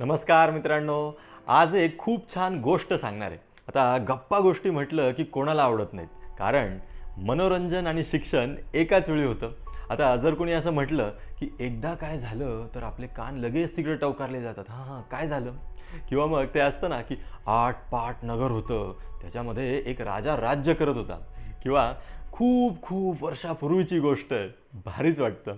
नमस्कार मित्रांनो. आज एक खूप छान गोष्ट सांगणार आहे. आता गप्पा गोष्टी म्हटलं की कोणाला आवडत नाहीत. कारण मनोरंजन आणि शिक्षण एकाच वेळी होतं. आता जर कोणी असं म्हटलं की एकदा काय झालं तर आपले कान लगेच तिकडे टवकारले जातात. हां हां काय झालं? किंवा मग ते असतं ना की आठ पाट नगर होतं. त्याच्यामध्ये एक राजा राज्य करत होता. किंवा खूप खूप वर्षापूर्वीची गोष्ट आहे. भारीच वाटतं.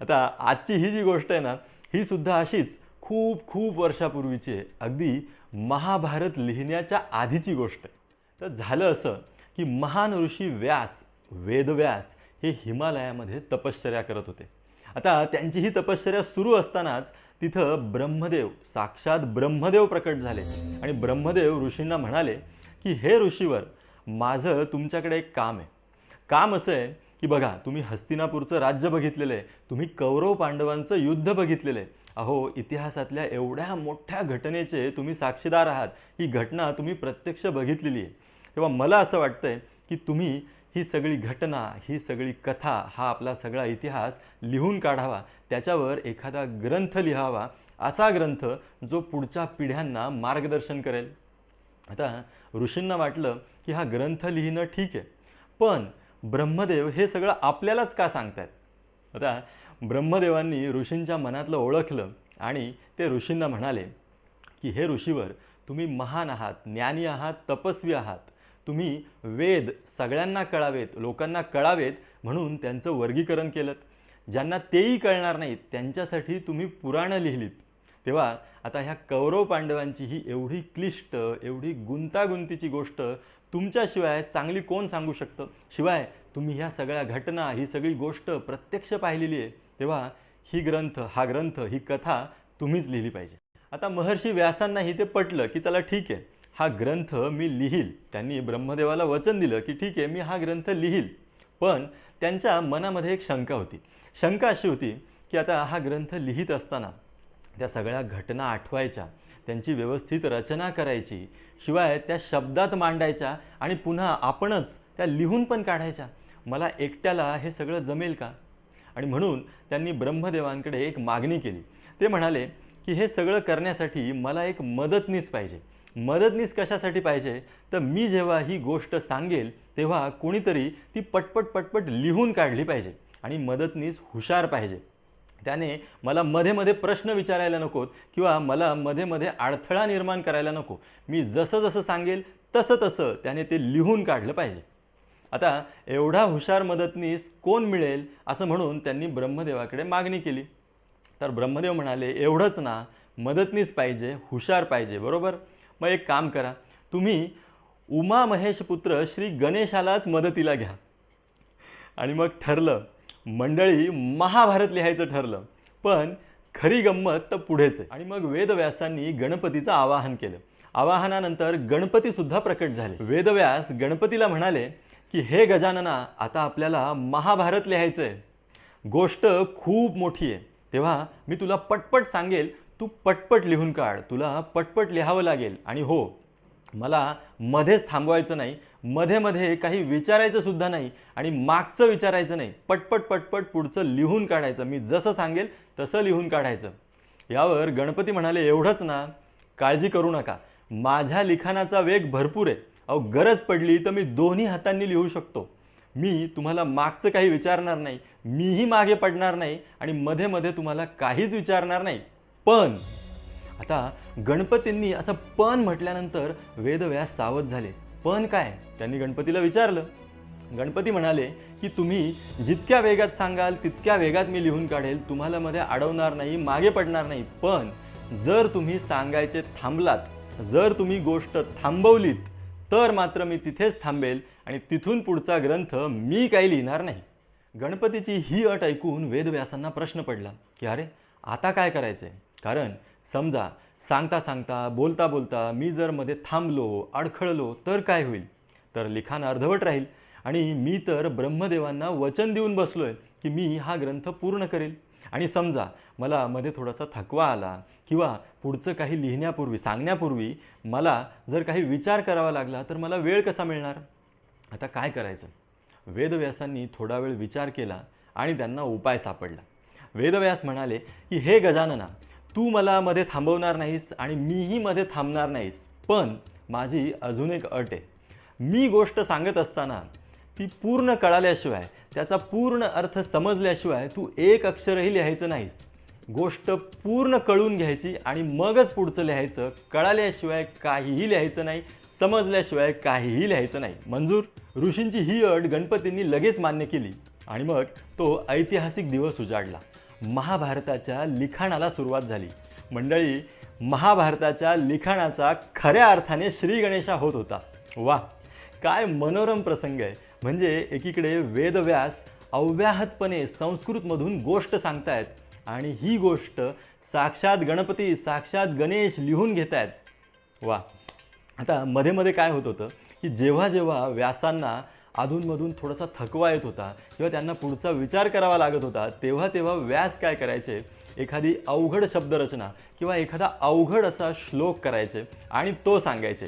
आता आजची ही जी गोष्ट आहे ना ही सुद्धा अशीच. खूप खूप वर्षापूर्वीची आहे अगदी महाभारत लिहिण्याच्या आधीची गोष्ट आहे. तर झालं असं की महान ऋषी व्यास वेदव्यास हे हिमालयामध्ये तपश्चर्या करत होते. आता त्यांची ही तपश्चर्या सुरू असतानाच तिथं ब्रह्मदेव साक्षात ब्रह्मदेव प्रकट झाले. आणि ब्रह्मदेव ऋषींना म्हणाले की हे ऋषीवर माझं तुमच्याकडे एक काम आहे. काम असं आहे की बघा तुम्ही हस्तिनापूरचं राज्य बघितलेलं आहे. तुम्ही कौरव पांडवांचं युद्ध बघितलेलं आहे. अहो इतिहासातल्या एवढ्या मोठ्या घटनेचे तुम्ही साक्षीदार आहात. ही घटना तुम्ही प्रत्यक्ष बघितलेली आहे. तेव्हा मला असं वाटतंय की तुम्ही ही सगळी घटना ही सगळी कथा हा आपला सगळा इतिहास लिहून काढावा. त्याच्यावर एखादा ग्रंथ लिहावा. असा ग्रंथ जो पुढच्या पिढ्यांना मार्गदर्शन करेल. आता ऋषींना वाटलं की हा ग्रंथ लिहिणं ठीक आहे. पण ब्रह्मदेव हे सगळं आपल्यालाच का सांगतायत? आता ब्रह्मदेवांनी ऋषींच्या मनातलं ओळखलं आणि ते ऋषींना म्हणाले की हे ऋषीवर तुम्ही महान आहात ज्ञानी आहात तपस्वी आहात. तुम्ही वेद सगळ्यांना कळावेत लोकांना कळावेत म्हणून त्यांचं वर्गीकरण केलं ज्यांना तेही कळणार नाहीत त्यांच्यासाठी तुम्ही पुराणं लिहिलीत. तेव्हा आता ह्या कौरव पांडवांची ही एवढी क्लिष्ट एवढी गुंतागुंतीची गोष्ट तुमच्याशिवाय चांगली कोण सांगू शकतं? शिवाय तुम्ही ह्या सगळ्या घटना ही सगळी गोष्ट प्रत्यक्ष पाहिलेली आहे. तेव्हा ही ग्रंथ हा ग्रंथ ही कथा तुम्हीच लिहिली पाहिजे. आता महर्षी व्यासांनाही ते पटलं की चला ठीक आहे. हा ग्रंथ मी लिहील. त्यांनी ब्रह्मदेवाला वचन दिलं की ठीक आहे मी हा ग्रंथ लिहील. पण त्यांच्या मनामध्ये एक शंका होती. शंका अशी होती की आता हा ग्रंथ लिहित असताना त्या सगळ्या घटना आठवायच्या त्यांची व्यवस्थित रचना करायची शिवाय त्या शब्दात मांडायच्या आणि पुन्हा आपणच त्या लिहून पण काढायच्या. मला एकट्याला हे सगळं जमेल का? आणि म्हणून त्यांनी ब्रह्मदेवांकडे एक मागणी केली. ते म्हणाले की हे सगळं करण्यासाठी मला एक मदतनीस पाहिजे. मदतनीस कशासाठी पाहिजे? तर मी जेव्हा ही गोष्ट सांगेल तेव्हा कोणीतरी ती पटपट पटपट लिहून काढली पाहिजे आणि मदतनीस हुशार पाहिजे. त्याने मला मध्ये मध्ये प्रश्न विचारायला नकोत किंवा मला मध्ये मध्ये अडथळा निर्माण करायला नको. मी जसं जसं सांगेल तसं तसं त्याने ते लिहून काढलं पाहिजे. आता एवढा हुशार मदतनीस कोण मिळेल असं म्हणून त्यांनी ब्रह्मदेवाकडे मागणी केली. तर ब्रह्मदेव म्हणाले एवढंच ना मदतनीस पाहिजे हुशार पाहिजे बरोबर? मग एक काम करा तुम्ही उमा महेश पुत्र श्री गणेशालाच मदतीला घ्या. आणि मग ठरलं मंडळी महाभारत लिहायचं ठरलं पण खरी गंमत तर पुढेच आहे. आणि मग वेदव्यासांनी गणपतीचं आवाहन केलं. आवाहनानंतर गणपतीसुद्धा प्रकट झाले. वेदव्यास गणपतीला म्हणाले की हे गजानना आता आपल्याला महाभारत लिहायचं आहे गोष्ट खूप मोठी आहे. तेव्हा मी तुला पटपट सांगेल तू पटपट लिहून काढ. तुला पटपट लिहावं लागेल. आणि हो मला मध्येच थांबवायचं नाही. मध्ये मध्ये काही विचारायचं सुद्धा नाही. आणि मागचं विचारायचं नाही. पटपट पटपट पुढचं लिहून काढायचं. मी जसं सांगेल तसं लिहून काढायचं. यावर गणपती म्हणाले एवढंच ना. काळजी करू नका. माझ्या लिखाणाचा वेग भरपूर आहे. अहो गरज पडली तर मी दोन्ही हातांनी लिहू शकतो. मी तुम्हाला मागचं काही विचारणार नाही मीही मागे पडणार नाही आणि मध्ये मध्ये तुम्हाला काहीच विचारणार नाही. पण आता गणपतींनी असं पण म्हटल्यानंतर वेदव्यास सावध झाले. पण काय? त्यांनी गणपतीला विचारलं. गणपती म्हणाले की तुम्ही जितक्या वेगात सांगाल तितक्या वेगात मी लिहून काढेल. तुम्हाला मध्ये अडवणार नाही मागे पडणार नाही. पण जर तुम्ही सांगायचे थांबलात जर तुम्ही गोष्ट थांबवलीत तर मात्र मी तिथेच थांबेल आणि तिथून पुढचा ग्रंथ मी काही लिहिणार नाही. गणपतीची ही अट ऐकून वेदव्यासांना प्रश्न पडला की अरे आता काय करायचं आहे कारण समजा सांगता सांगता बोलता बोलता मी जर मध्ये थांबलो अडखळलो तर काय होईल? तर लिखाण अर्धवट राहील आणि मी तर ब्रह्मदेवांना वचन देऊन बसलोय की मी हा ग्रंथ पूर्ण करेल. आणि समजा मला मध्ये थोडासा थकवा आला किंवा पुढचं काही लिहिण्यापूर्वी सांगण्यापूर्वी मला जर काही विचार करावा लागला तर मला वेळ कसा मिळणार? आता काय करायचं? वेदव्यासांनी थोडा वेळ विचार केला आणि त्यांना उपाय सापडला. वेदव्यास म्हणाले की हे गजानना तू मला मध्ये थांबवणार नाहीस आणि मीही मध्ये थांबणार नाहीस पण माझी अजून एक अट आहे. मी गोष्ट सांगत असताना ती पूर्ण कळाल्याशिवाय त्याचा पूर्ण अर्थ समजल्याशिवाय तू एक अक्षरही लिहायचं नाहीस. गोष्ट पूर्ण कळून घ्यायची आणि मगच पुढचं लिहायचं कळाल्याशिवाय काहीही लिहायचं नाही समजल्याशिवाय काहीही लिहायचं नाही. मंजूर ऋषींची ही अट गणपतींनी लगेच मान्य केली आणि मग तो ऐतिहासिक दिवस उजाडला. महाभारताच्या लिखाणाला सुरुवात झाली. मंडळी महाभारताच्या लिखाणाचा खऱ्या अर्थाने श्री गणेशा होत होता. वा काय मनोरम प्रसंग आहे. म्हणजे एकीकडे वेदव्यास अव्याहतपणे संस्कृतमधून गोष्ट सांगतायत आणि ही गोष्ट साक्षात गणपती साक्षात गणेश लिहून घेत आहेत वा. आता मध्ये मध्ये काय होत होतं की जेव्हा जेव्हा व्यासांना अधूनमधून थोडासा थकवा येत होता किंवा त्यांना पुढचा विचार करावा लागत होता तेव्हा तेव्हा व्यास काय करायचे? एखादी अवघड शब्दरचना किंवा एखादा अवघड असा श्लोक करायचे आणि तो सांगायचे.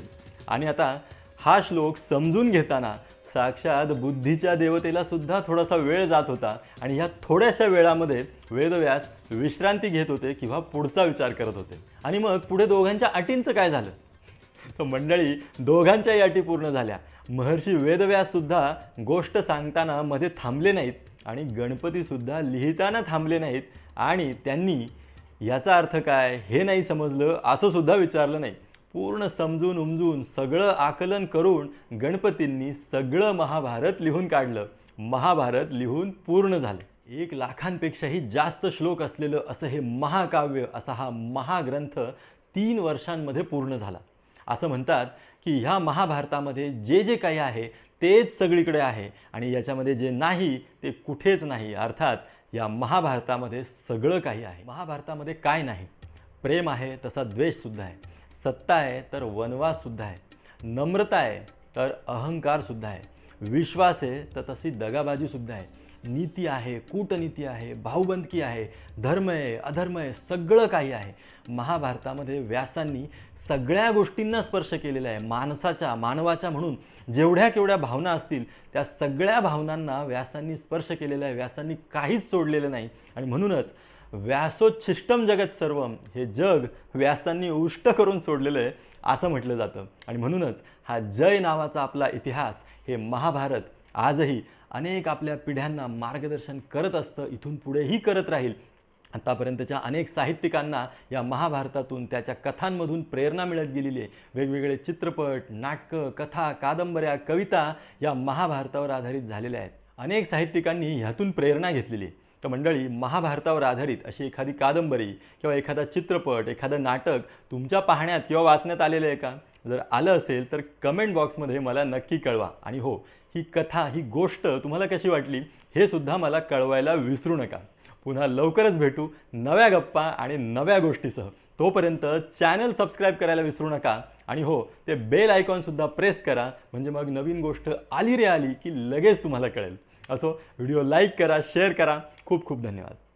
आणि आता हा श्लोक समजून घेताना साक्षात बुद्धीच्या देवतेला सुद्धा थोडासा वेळ जात होता. आणि ह्या थोड्याशा वेळामध्ये वेदव्यास विश्रांती घेत होते किंवा पुढचा विचार करत होते. आणि मग पुढे दोघांच्या अटींचं काय झालं? तर मंडळी दोघांच्याही अटी पूर्ण झाल्या. महर्षी वेदव्याससुद्धा गोष्ट सांगताना मध्ये थांबले नाहीत आणि गणपतीसुद्धा लिहिताना थांबले नाहीत. आणि त्यांनी याचा अर्थ काय हे नाही समजलं असं सुद्धा विचारलं नाही. पूर्ण समजून उमजून सगळं आकलन करून गणपतींनी सगळं महाभारत लिहून काढलं. महाभारत लिहून पूर्ण झालं. एक लाखांपेक्षाही जास्त श्लोक असलेलं असं हे महाकाव्य असा हा महाग्रंथ तीन वर्षांमध्ये पूर्ण झाला. असं म्हणतात की ह्या महाभारतामध्ये जे जे काही आहे तेच सगळीकडे आहे आणि याच्यामध्ये जे नाही ते कुठेच नाही. अर्थात या महाभारतामध्ये सगळं काही आहे. महाभारतामध्ये काय नाही. प्रेम आहे तसा द्वेषसुद्धा आहे. सत्ता आहे तर वनवाससुद्धा आहे. नम्रता आहे तर अहंकारसुद्धा आहे. विश्वास आहे तर तशी दगाबाजीसुद्धा आहे. नीती आहे कूटनीती आहे भाऊबंदकी आहे धर्म आहे अधर्म आहे सगळं काही आहे. महाभारतामध्ये व्यासांनी सगळ्या गोष्टींना स्पर्श केलेला आहे. माणसाच्या मानवाच्या म्हणून जेवढ्या केवढ्या भावना असतील त्या सगळ्या भावनांना व्यासांनी स्पर्श केलेला आहे. व्यासांनी काहीच सोडलेलं नाही. आणि म्हणूनच व्यासोच्छिष्टम जगत सर्वम हे जग व्यासांनी उष्ट करून सोडलेलं आहे असं म्हटलं जातं. आणि म्हणूनच हा जय नावाचा आपला इतिहास हे महाभारत आजही अनेक आपल्या पिढ्यांना मार्गदर्शन करत असतं इथून पुढेही करत राहील. आतापर्यंतच्या अनेक साहित्यिकांना या महाभारतातून त्याच्या कथांमधून प्रेरणा मिळत गेलेली आहे. वेगवेगळे चित्रपट नाटकं कथा कादंबऱ्या कविता या महाभारतावर आधारित झालेल्या आहेत. अनेक साहित्यिकांनी ह्यातून प्रेरणा घेतलेली आहे. तर मंडळी महाभारतावर आधारित अशी एखादी कादंबरी किंवा एखादा चित्रपट एखादं नाटक तुमच्या पाहण्यात किंवा वाचण्यात आलेलं आहे का? जर आलं असेल तर कमेंट बॉक्समध्ये मला नक्की कळवा. आणि हो ही कथा ही गोष्ट तुम्हाला कशी वाटली हे सुद्धा मला कळवायला विसरू नका. पुन्हा लवकरच भेटू नव्या गप्पा आणि नव्या गोष्टीसह. तोपर्यंत चॅनल सबस्क्राईब करायला विसरू नका. आणि हो ते बेल आयकॉनसुद्धा प्रेस करा. म्हणजे मग नवीन गोष्ट आली रे आली की लगेच तुम्हाला कळेल. असो व्हिडिओ लाईक करा शेअर करा. खूप खूप धन्यवाद.